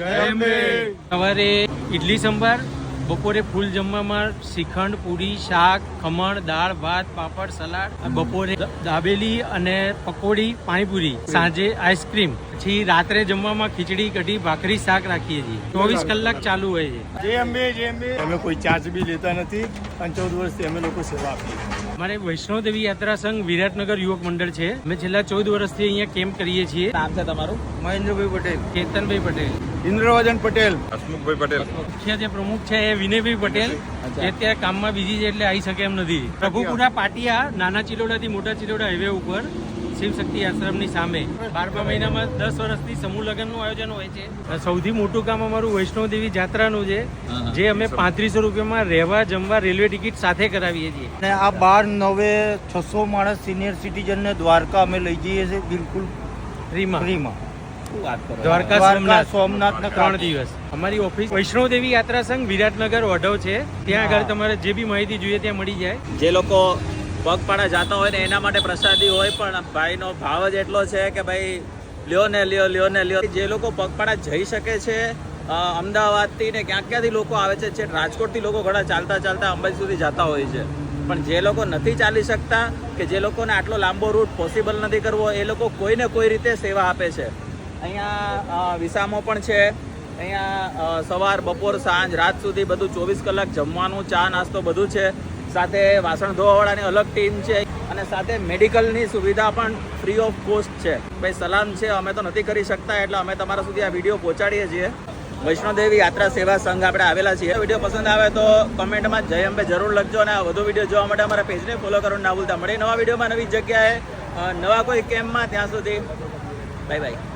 સવારે ઇડલી સંભાર બપોરે ફૂલ જમવામાં શ્રીખંડ પૂરી શાક ખમણ દાળ ભાત પાપડ સલાડ બપોરે દાબેલી અને પકોડી પાણીપુરી સાંજે આઈસ્ક્રીમ. પછી રાત્રે જમવામાં ખીચડી કઢી ભાખરી શાક રાખીએ છીએ. ચોવીસ કલાક ચાલુ હોય છે. અંબે અંબે. અમે કોઈ ચાર્જ બી લેતા નથી. અને ચૌદ વર્ષથી અમે લોકો સેવા આપીએ છીએ. અમારે વૈષ્ણોદેવી યાત્રા સંઘ વિરાટનગર યુવક મંડળ છે. અમે છેલ્લા ચૌદ વર્ષથી અહીંયા કેમ્પ કરીએ છીએ. નામ છે તમારું? મહેન્દ્રભાઈ પટેલ. કેતનભાઈ પટેલ. ઇન્દ્રવર્ધન પટેલ. હસમુખભાઈ પટેલ. મુખ્ય જે પ્રમુખ છે એ વિનયભાઈ પટેલ. જે અત્યારે કામમાં બીજી છે એટલે આવી શકે એમ નથી. પ્રભુપુરા પાટિયા નાના ચિલોડાથી મોટા ચિલોડા હાઈવે ઉપર શિવ શક્તિ આશ્રમની સામે. બારમા મહિનામાં દસ વર્ષથી સમૂહ લગ્નનું આયોજન હોય છે. સૌથી મોટું કામ અમારું વૈષ્ણોદેવી જાત્રાનું છે જે અમે પાંત્રીસો રૂપિયામાં રહેવા જમવા રેલવે ટિકિટ સાથે કરાવીએ છીએ. અને આ બાર નવે છસો માણસ સિનિયર સિટીઝનને દ્વારકા અમે લઈ જઈએ છીએ બિલકુલ ફ્રીમાં. ફ્રીમાં. શું વાત કરો? દ્વારકા દ્વારકા સોમનાથ. સોમનાથ ત્રણ દિવસ. અમારી ઓફિસ વૈષ્ણોદેવી યાત્રા સંઘ વિરાટનગર ઓઢવ છે. ત્યાં આગળ તમારે જે બી માહિતી જોઈએ ત્યાં મળી જાય. જે લોકો પગપાળા જતા હોય ને એના માટે પ્રસાદી હોય પણ ભાઈનો ભાવ જ એટલો છે કે ભાઈ લ્યો ને લ્યો લ્યો ને લ્યો. જે લોકો પગપાળા જઈ શકે છે અમદાવાદ અમદાવાદથી ને ક્યાંક ક્યાંથી લોકો આવે છે રાજકોટ રાજકોટથી લોકો ઘણા ચાલતા ચાલતા અંબાજી સુધી જતા હોય છે. પણ જે લોકો નથી ચાલી શકતા કે જે લોકોને આટલો લાંબો રૂટ પોસિબલ નથી કરવો એ લોકો કોઈને કોઈ રીતે સેવા આપે છે. અહીંયા વિસામો પણ છે. અહીંયા સવાર, બપોર, સાંજ, રાત સુધી બધું ચોવીસ કલાક જમવાનું, ચા, નાસ્તો બધું છે. સાથે વાસણ ધોવાવાળાની અલગ ટીમ છે અને સાથે મેડિકલની સુવિધા પણ ફ્રી ઓફ કોસ્ટ છે. ભાઈ, સલામ છે. અમે તો નથી કરી શકતા એટલે અમે તમારા સુધી આ વીડિયો પહોંચાડીએ છીએ. વૈષ્ણોદેવી યાત્રા સેવા સંઘ આપણે આવેલા છીએ. વીડિયો પસંદ આવે તો કમેન્ટમાં જય અંબે જરૂર લખજો અને વધુ વીડિયો જોવા માટે અમારા પેજને ફોલો કરવાનું ના ભૂલતા. મળે નવા વિડીયોમાં નવી જગ્યાએ. નવા કોઈ કેમ્પમાં ત્યાં સુધી. Bye bye